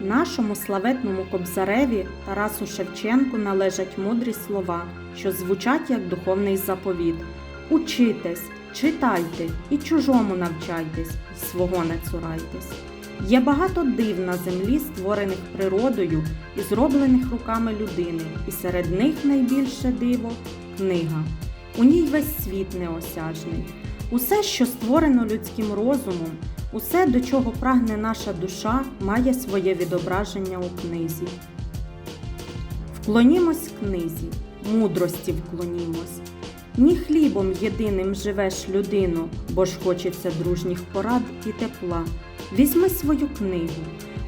Нашому славетному кобзареві Тарасу Шевченку належать мудрі слова, що звучать як духовний заповіт. Учитесь, читайте і чужому навчайтесь, свого не цурайтесь. Є багато див на землі, створених природою і зроблених руками людини, і серед них найбільше диво книга. У ній весь світ неосяжний. Усе, що створено людським розумом, усе, до чого прагне наша душа, має своє відображення у книзі. Вклонімось книзі, мудрості вклонімось. Ні хлібом єдиним живеш людину, бо ж хочеться дружніх порад і тепла. Візьми свою книгу,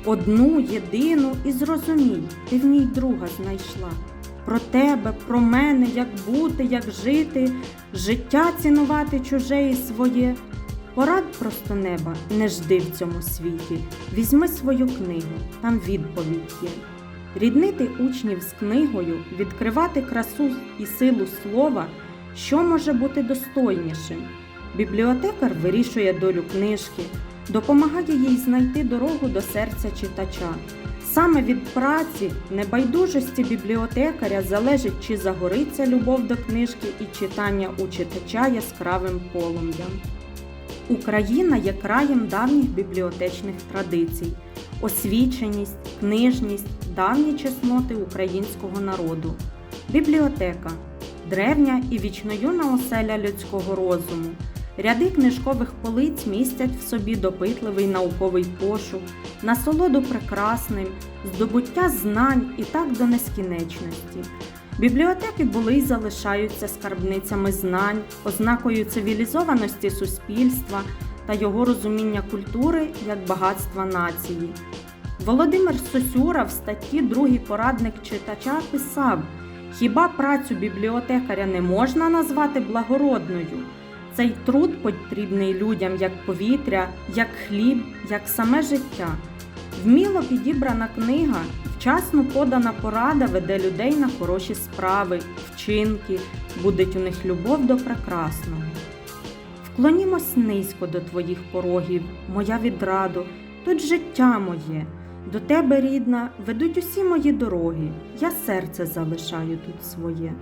одну, єдину і зрозумій, ти в ній друга знайшла. Про тебе, про мене, як бути, як жити, життя цінувати чуже і своє. Порад просто неба не жди в цьому світі. Візьми свою книгу, там відповідь є. Ріднити учнів з книгою, відкривати красу і силу слова, що може бути достойнішим. Бібліотекар вирішує долю книжки, допомагає їй знайти дорогу до серця читача. Саме від праці, небайдужості бібліотекаря залежить, чи загориться любов до книжки і читання у читача яскравим полум'ям. Україна є краєм давніх бібліотечних традицій, освіченість, книжність, давні чесноти українського народу. Бібліотека древня і вічноюна оселя людського розуму. Ряди книжкових полиць містять в собі допитливий науковий пошук, насолоду прекрасним, здобуття знань і так до нескінченності. Бібліотеки були й залишаються скарбницями знань, ознакою цивілізованості суспільства та його розуміння культури як багатства нації. Володимир Сосюра в статті Другий порадник читача писав: хіба працю бібліотекаря не можна назвати благородною? Цей труд потрібний людям як повітря, як хліб, як саме життя. Вміло підібрана книга, вчасно подана порада веде людей на хороші справи, вчинки, будить у них любов до прекрасного. Вклонімось низько до твоїх порогів, моя відрадо, тут життя моє, до тебе, рідна, ведуть усі мої дороги, я серце залишаю тут своє.